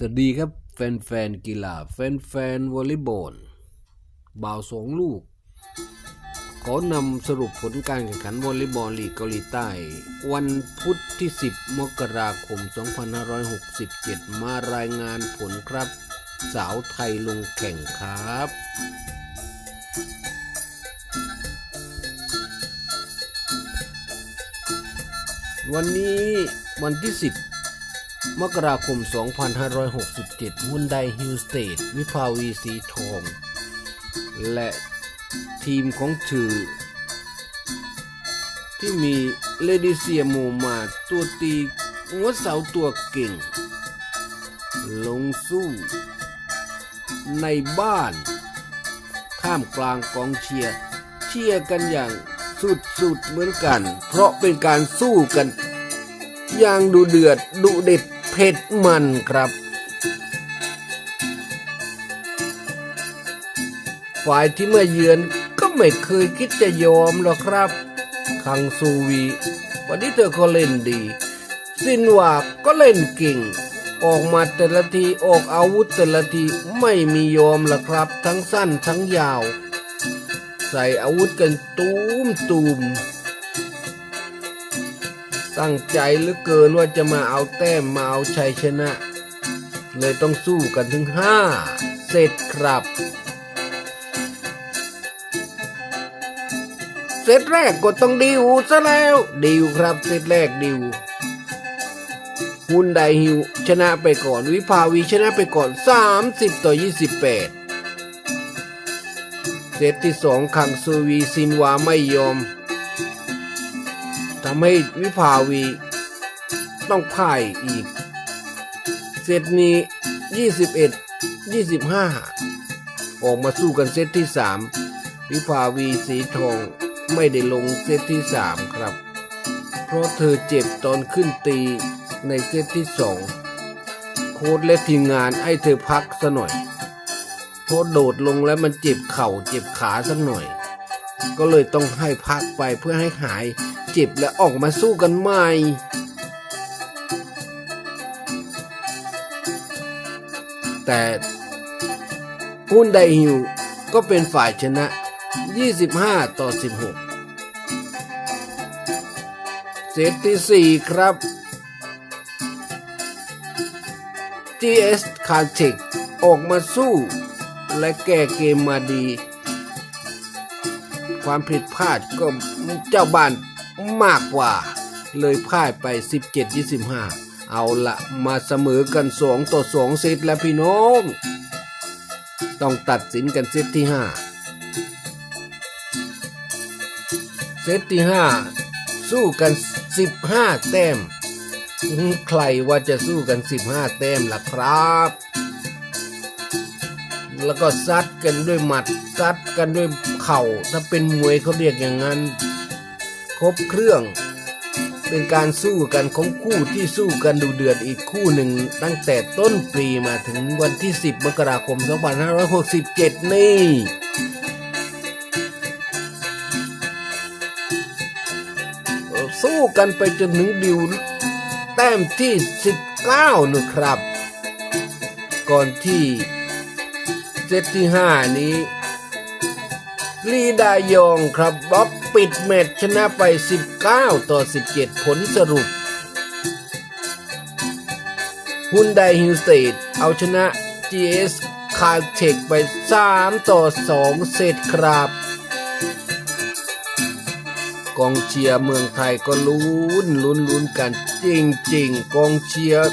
สวัสดีครับแฟนๆกีฬาแฟนๆวอลเลย์บอลบ่าวสองลูก ขอนำสรุปผลการแข่งขันวอลเลย์บอลลีกเกาหลีใต้ วันพุธที่ 10 มกราคม 2567 มารายงานผลครับ สาวไทยลงแข่งครับวันนี้วันที่ 10 มกราคม 2567ฮุนไดฮิลสเตดวิภาวีสีทอง และทีมของถือที่มีเลดิเซียโมมาตัวตีหัวเสาตัวเก่ง ลงสู้ในบ้านท่ามกลางกองเชียร์ เชียร์กันอย่างสุดๆเหมือนกัน เพราะเป็นการสู้กัน อย่างดูเดือดดุเด็ด ผ็ดมันครับฝ่ายที่มาเยือนก็ไม่เคยคิดจะยอมหรอกครับ คังซูวี วันนี้เธอก็เล่นดีสินวาก็เล่นเก่ง ออกมาแต่ละทีออกอาวุธแต่ละทีไม่มียอมละครับ ทั้งสั้นทั้งยาว ใส่อาวุธกันตูมตูม ตั้งใจเหลือเกินว่าจะมาเอาแต้มมาเอาชัยชนะ เลยต้องสู้กันถึงห้าเสร็จครับเซตแรกก็ต้องดิวซะแล้ว ดิวครับเซตแรกดิวฮุนไดฮิวชนะไปก่อนวิภาวีชนะไปก่อน 30 ต่อ 28 เซตที่สองคังซูวีซินวาไม่ยอม ทำให้วิภาวี ต้องพ่ายอีก เซตนี้ 21 25 ออกมาสู้กันเซตที่ 3 วิภาวีสีทองไม่ได้ลงเซตที่ 3 ครับ เพราะเธอเจ็บตอนขึ้นตีในเซตที่ 2 โค้ดและทีมงานให้เธอพักซะหน่อยเพราะโดดลงแล้วมันเจ็บเข่าเจ็บขาสักหน่อย ก็เลยต้องให้พักไปเพื่อให้หาย เจ็บและออกมาสู้กันใหม่แต่ฮุนไดฮิวก็เป็นฝ่ายชนะ 25 ต่อ 16 เซตที่ 4 ครับ GS c a r t e c ออกมาสู้ และแก้เกมมาดี ความผิดพลาดก็เจ้าบ้าน มากกว่า เลยพ่ายไป 17-25 เอาละมาเสมอกัน2ต่อ2เซตแล้วพี่น้อง ต้องตัดสินกันเซตที่ 5 เซตที่ 5 สู้กัน 15 แต้ม ใครว่าจะสู้กัน 15 แต้มล่ะครับแล้วก็ซัดกันด้วยหมัดซัดกันด้วยเข่าถ้าเป็นมวยเขาเรียกอย่างนั้น ครบเครื่อง เป็นการสู้กันของคู่ที่สู้กันดูเดือดอีกคู่หนึ่ง ตั้งแต่ต้นปีมาถึงวันที่ 10 มกราคม 2567 นี่สู้กันไปจนถึงดิวแต้มที่ 19นะครับ ก่อนที่เซตที่ 5 นี้ ลีดายองครับบล็อกปิดแมตช์ชนะไป 19 ต่อ 17 ผลสรุปฮุนไดฮิลสเตดเอาชนะ GS คาเทคไป 3 ต่อ 2 เซตครับ กองเชียร์เมืองไทยก็ลุ้นลุ้นลุ้นกันจริง ๆ กองเชียร์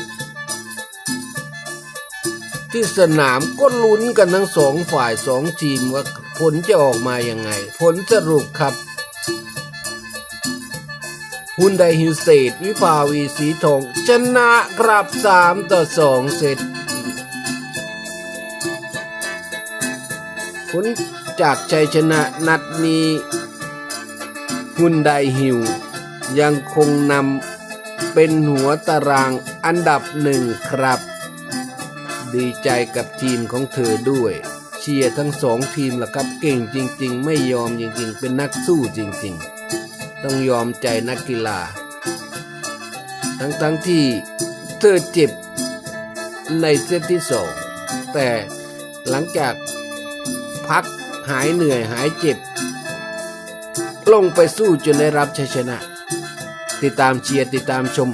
ที่สนามก็ลุ้นกันทั้งสองฝ่ายสองทีมว่า ผลจะออกมายังไง ผลสรุปครับฮุนไดฮิลสเตดวิภาวีสีทองชนะครับ 3 ต่อ 2เซตผลจากชัยชนะนัดนี้ฮุนไดฮิว ยังคงนำเป็นหัวตารางอันดับหนึ่งครับ ดีใจกับทีมของเธอด้วย ชียร์ทั้งสองทีมล่ะครับเก่งจริง ๆ ไม่ยอมจริง ๆ เป็นนักสู้จริง ๆ ต้องยอมใจนักกีฬา ทั้งๆที่เธอเจ็บในเซตที่สองแต่หลังจากพักหายเหนื่อยหายเจ็บ ลงไปสู้จนได้รับชัยชนะ ติดตามเชียร์ติดตามชม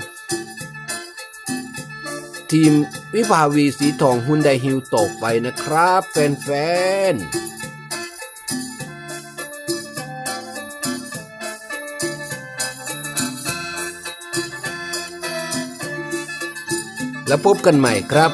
ทีมวิภาวีสีทองฮุนไดฮิวตกไปนะครับแฟนๆแล้วพบกันใหม่ครับ